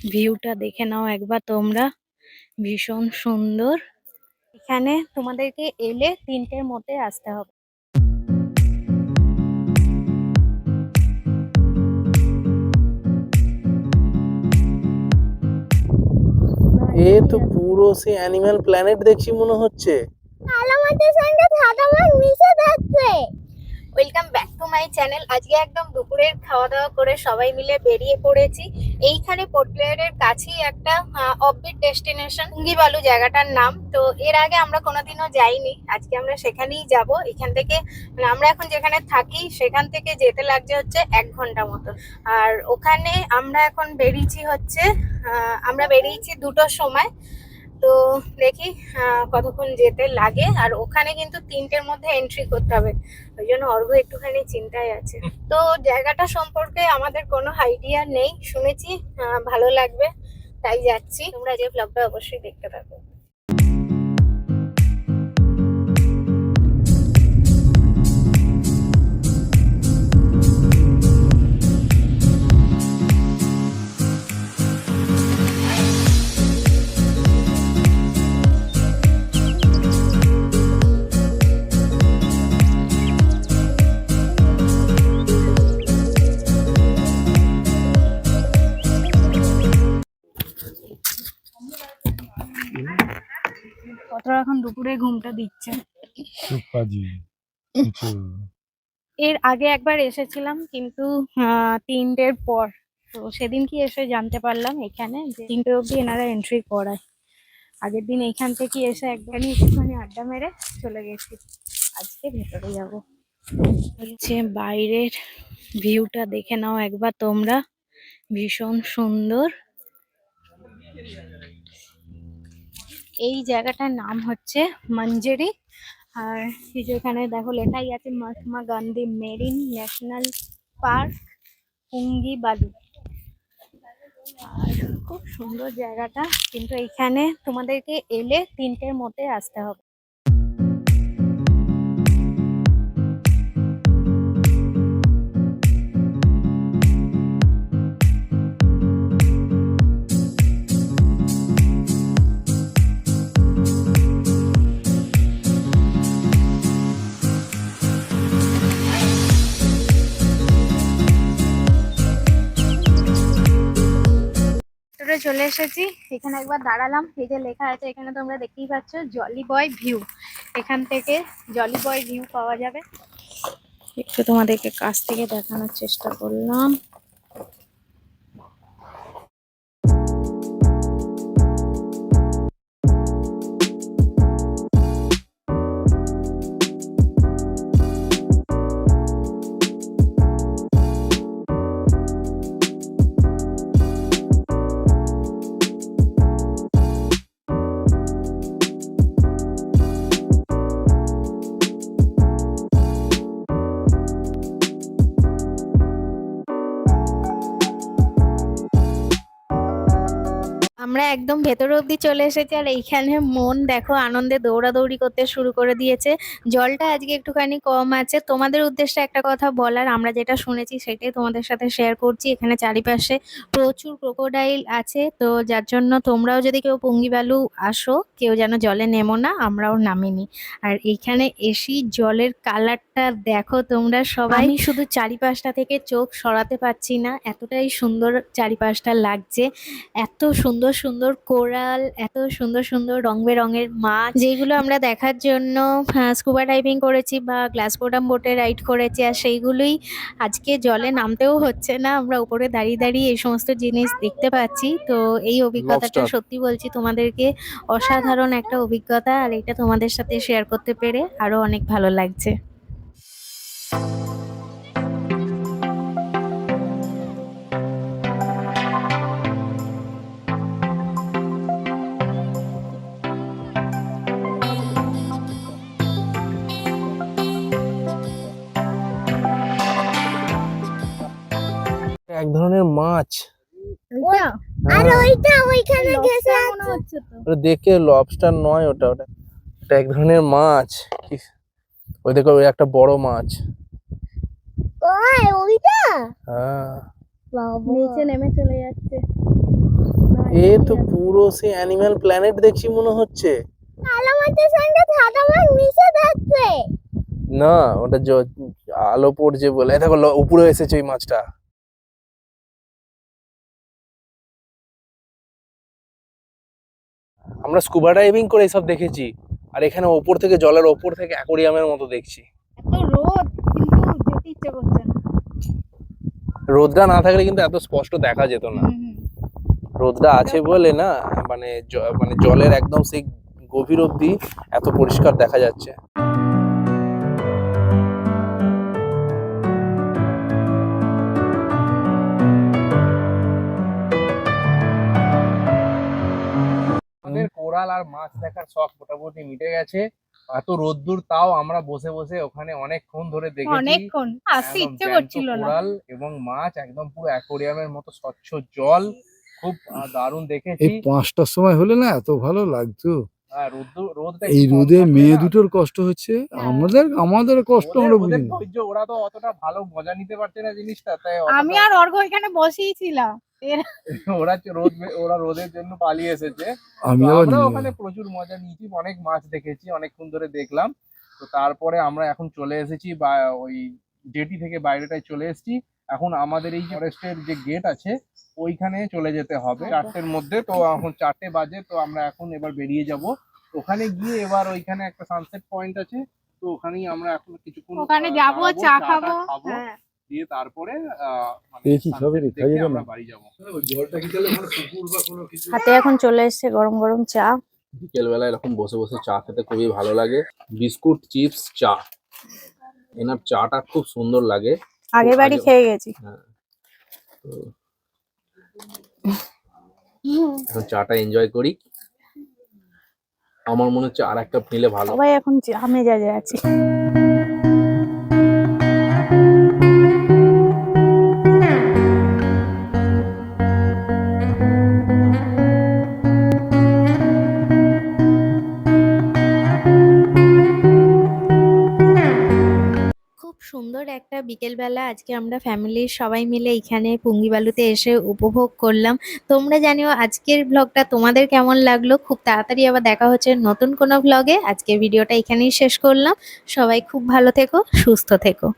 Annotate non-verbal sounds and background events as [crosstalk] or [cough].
ভিউটা দেখে নাও একবার তোমরা। ভীষণ সুন্দর। এখানে তোমাদেরকে এলে তিনটের মধ্যে আসতে হবে। এ তো পুরো সেই অ্যানিম্যাল প্ল্যানেট দেখছি মনে হচ্ছে। আমাদের সঙ্গে সাদা মাছ মিশে যাচ্ছে welcome back to my channel আজকে একদম দুপুরের খাওয়া দাওয়া করে সবাই মিলে বেরিয়ে পড়েছি। এইখানে পোর্ট ব্লেয়ারের কাছেই একটা অফবিট ডেস্টিনেশন বালু জায়গাটার নাম। তো এর আগে আমরা কোনোদিনও যাইনি। আজকে আমরা সেখানেই যাব। এখান থেকে মানে আমরা এখন যেখানে থাকি, সেখান থেকে যেতে লাগছে হচ্ছে এক ঘণ্টা মতো। আর ওখানে আমরা এখন বেরিয়েছি হচ্ছে আমরা বেরিয়েছি দুটোর সময়। তো দেখি আহ, কতক্ষণ যেতে লাগে। আর ওখানে কিন্তু তিনটের মধ্যে এন্ট্রি করতে হবে। ওই জন্য অর্ঘ একটুখানি চিন্তায় আছে। তো জায়গাটা সম্পর্কে আমাদের কোনো আইডিয়া নেই। শুনেছি আহ, ভালো লাগবে তাই যাচ্ছি। তোমরা যে ব্লগটা অবশ্যই দেখতে থাকো। এখন দুপুরে ঘুমটা দিচ্ছে। [laughs] এর আগে একবার এসেছিলাম কিন্তু তিনটের পর। তো সেদিন কি এসে জানতে পারলাম এখানে যে তিনটে অবধি এনারা এন্ট্রি করায়। আগের দিন এখান থেকে এসে একবারই একটুখানি আড্ডা মেরে চলে গেছি। আজকে ভেতরে যাব। হচ্ছে বাইরের ভিউটা দেখে নাও একবার তোমরা। ভীষণ সুন্দর। এই জায়গাটার নাম হচ্ছে মঞ্জেরি। আর এখানে দেখো লেখাই আছে Mahatma Gandhi marine national park, Pongi Balu. আর খুব সুন্দর জায়গাটা। কিন্তু এইখানে তোমাদেরকে এলে তিনটের মধ্যে আসতে হবে। চলে এসেছি। এখানে একবার দাঁড়ালাম। এই যে লেখা আছে এখানে তোমরা দেখতেই পাচ্ছ জলি বয় ভিউ এখান থেকে জলি বয় ভিউ পাওয়া যাবে। একটু তোমাদেরকে কাছ থেকে দেখানোর চেষ্টা করলাম। আমরা একদম ভেতর অবধি চলে এসেছি আর এইখানে মন দেখো আনন্দে দৌড়াদৌড়ি করতে শুরু করে দিয়েছে। জলটা আজকে একটুখানি কম আছে। তোমাদের উদ্দেশ্যে একটা কথা বলার, আমরা যেটা শুনেছি সেটাই তোমাদের সাথে শেয়ার করছি। এখানে চারিপাশে প্রচুর ক্রোকোডাইল আছে। তো যার জন্য তোমরাও যদি কেউ পুঙ্গিবালু আসো, কেউ যেন জলে নেমো না, আমরাও নামিনি। আর এইখানে এসি জলের কালারটা দেখো তোমরা সবাই। শুধু চারিপাশটা থেকে চোখ সরাতে পারছি না, এতটাই সুন্দর চারিপাশটা লাগছে। এত সুন্দর সুন্দর কোরাল এত সুন্দর সুন্দর রং বেরঙের মাছ। যেগুলো আমরা দেখার জন্য স্কুবা ডাইভিং করেছি বা গ্লাস বোটাম বোটে রাইড করেছি আর সেইগুলোই আজকে জলে নামতেও হচ্ছে না। আমরা উপরে দাঁড়িয়ে দাঁড়িয়ে এই সমস্ত জিনিস দেখতে পাচ্ছি। তো এই অভিজ্ঞতাটা সত্যি বলছি তোমাদেরকে অসাধারণ একটা অভিজ্ঞতা আর এটা তোমাদের সাথে শেয়ার করতে পেরে আরও অনেক ভালো লাগছে। এক ধরনের মাছ। আর হ্যাঁ, ওইটা ওইখানে ঘেসে মনে হচ্ছে তো। ওটা দেখে লবস্টার নয় ওটা ওটা। এটা এক ধরনের মাছ। কি? ওই দেখো ওই একটা বড় মাছ। ওই ওইটা? হ্যাঁ। নিচে নেমে চলে যাচ্ছে। এ তো পুরো সে অ্যানিমাল প্ল্যানেট দেখছি মনে হচ্ছে। কালো মাছের সঙ্গে সাদা মাছ মিশে যাচ্ছে। না ওটা আলো পড়ছে বলে। দেখো ল- উপরে এসেছে ওই মাছটা। আমরা স্কুবা ডাইভিং করে এসব দেখেছি। আর এখানে ওপর থেকে জলের ওপর থেকে অ্যাকোরিয়ামের মতো দেখছি। এত রোদ কিন্তু যেতে ইচ্ছে করছে না। রোদটা না থাকলে কিন্তু এত স্পষ্ট দেখা যেত না। রোদটা আছে বলে না মানে মানে জলের একদম সেই গভীর অবধি এত পরিষ্কার দেখা যাচ্ছে। কোরাল আর মাছ দেখার শখ মোটামুটি মিটে গেছে। এত রোদ্দুর তাও আমরা বসে বসে ওখানে অনেকক্ষণ ধরে দেখেছি। অনেকক্ষণ? আসতে একদম ইচ্ছে করছিল না। কোরাল এবং মাছ একদম পুরো অ্যাকোরিয়ামের মতো স্বচ্ছ জল। খুব দারুণ দেখেছি। এই পাঁচটার সময় হলে না এত ভালো লাগতো। এই রোদে মেয়ে দুটোর কষ্ট হচ্ছে হ্যাঁ। আমাদের আমাদের কষ্ট আমরা বুঝি ওরা তো অতটা ভালো মজা নিতে পারছে না জিনিসটা তাই আমি আর অর্ঘ এখানে বসেই ছিলাম [laughs] ওরা রোদ ওরা রোদের জন্য পালিয়ে এসেছে। আমি আমরা ওখানে প্রচুর মজা নিয়েছি অনেক মাছ দেখেছি অনেকক্ষণ ধরে দেখলাম। তো তারপরে আমরা এখন চলে এসেছি বা ওই জেটি থেকে বাইরেটায় চলে এসেছি। এখন আমাদের এই ফরেস্টের যে গেট আছে ওইখানে চলে যেতে হবে। চারটের মধ্যে তো এখন চারটে বাজে তো আমরা এখন এবার বেরিয়ে যাব। ওখানে গিয়ে এবার ওইখানে একটা সানসেট পয়েন্ট আছে তো ওখানেই আমরা এখন কিছুক্ষণ ওখানে যাব চা খাব হ্যাঁ। দিয়ে তারপরে আহ, মানে আমরা বাড়ি যাব। হাতে এখন চলে এসেছে গরম গরম চা। বিকেলবেলা এরকম বসে বসে চা খেতে খুবই ভালো লাগে। বিস্কুট চিপস চা। এনার চাটা খুব সুন্দর লাগে। আগের বাড়ি খেয়ে গেছি। হ্যাঁ এখন চাটা এনজয় করি। আমার মনে হচ্ছে আর একটা নিলে ভালো। সবাই এখন চা মেজাজে আছে। বিকেলবেলা আজকে আমরা ফ্যামিলির সবাই মিলে এখানে পুঙ্গিবালুতে এসে উপভোগ করলাম। তোমরা জানিও আজকের ব্লগটা তোমাদের কেমন লাগল? খুব তাড়াতাড়ি আবার দেখা হচ্ছে নতুন কোনো ব্লগে আজকের ভিডিওটা এখানেই শেষ করলাম। সবাই খুব ভালো থেকো, সুস্থ থেকো।